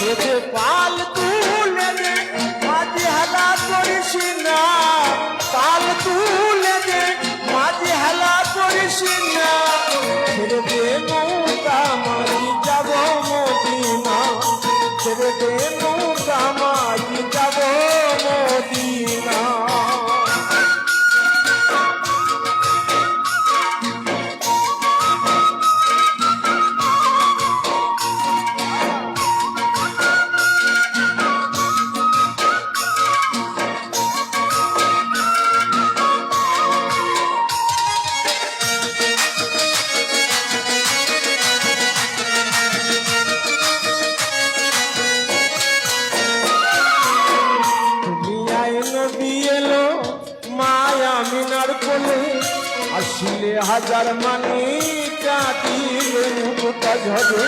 তোকে পাল নবী এলো মায়া মিনার কোলে। আসিলে হাজার মানি কাটিলে মুখটা ঝরে।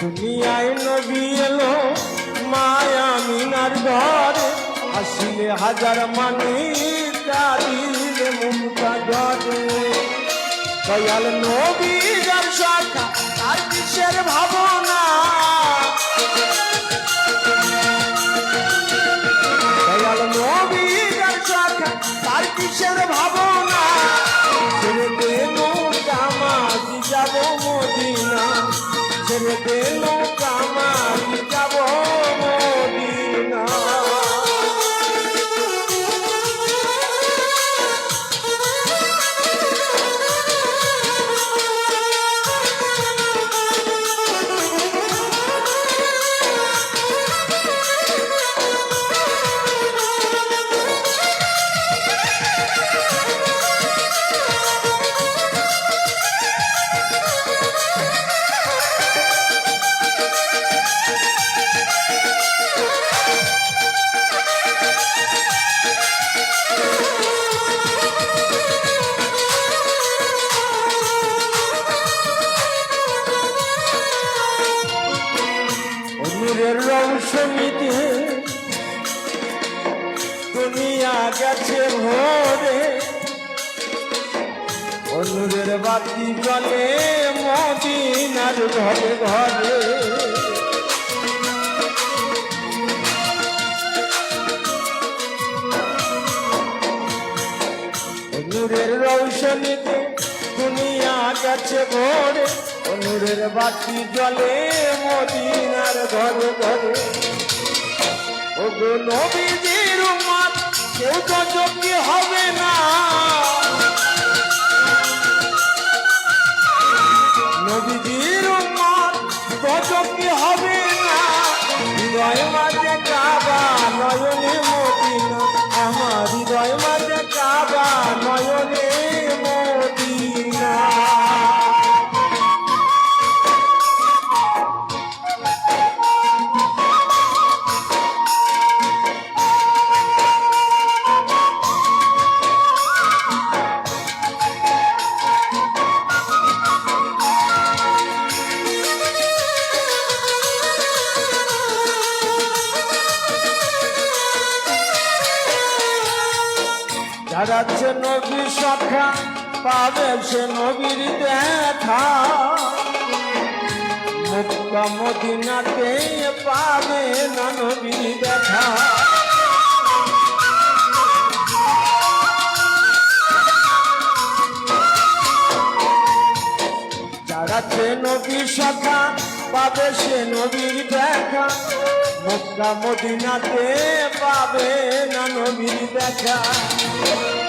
দুনিয়ায় নবী এলো মায়া মিনার ঘরে। আসিলে হাজার মানি দয়াল নবীর শাখা তার কিসের ভাবনা। দয়াল নবীর যার তার কিসের ভাবনা। রৌশনীতে দুনিয়া গেছে ভোরে। অনুরের বাতি জলে মদিনার ঘরে ঘরে। দুনিয়া ঘরে ভোরে নূরের বাতি জলে মদিনার ঘরে ঘরে। ও গো নবীজির উম্মত, কেউ তো যোগ্য হবে না। যারা সে নবী সখা পাবে সে নবীর দেখা। মক্কা মদিনাতে পাবে না নবীর দেখা। যারা সে নবী সখা পাবে সে নবীর দেখা। মক্কা মদিনাতে পাবে না নবীর দেখা।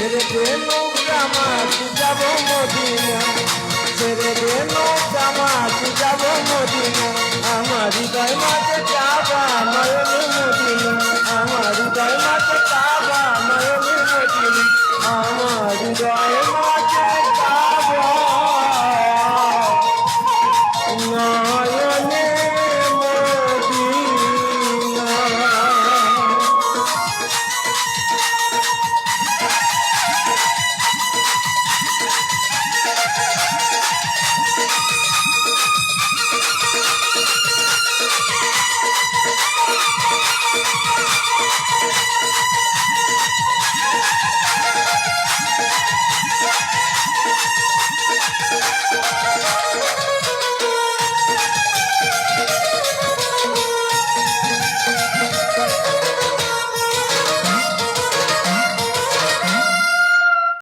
ছেড়ে দে নৌকা মাছ, যাব মদিনা। ছেড়ে দে নৌকা মাছ, যাব মদিনা। আমার হৃদয় মাঝে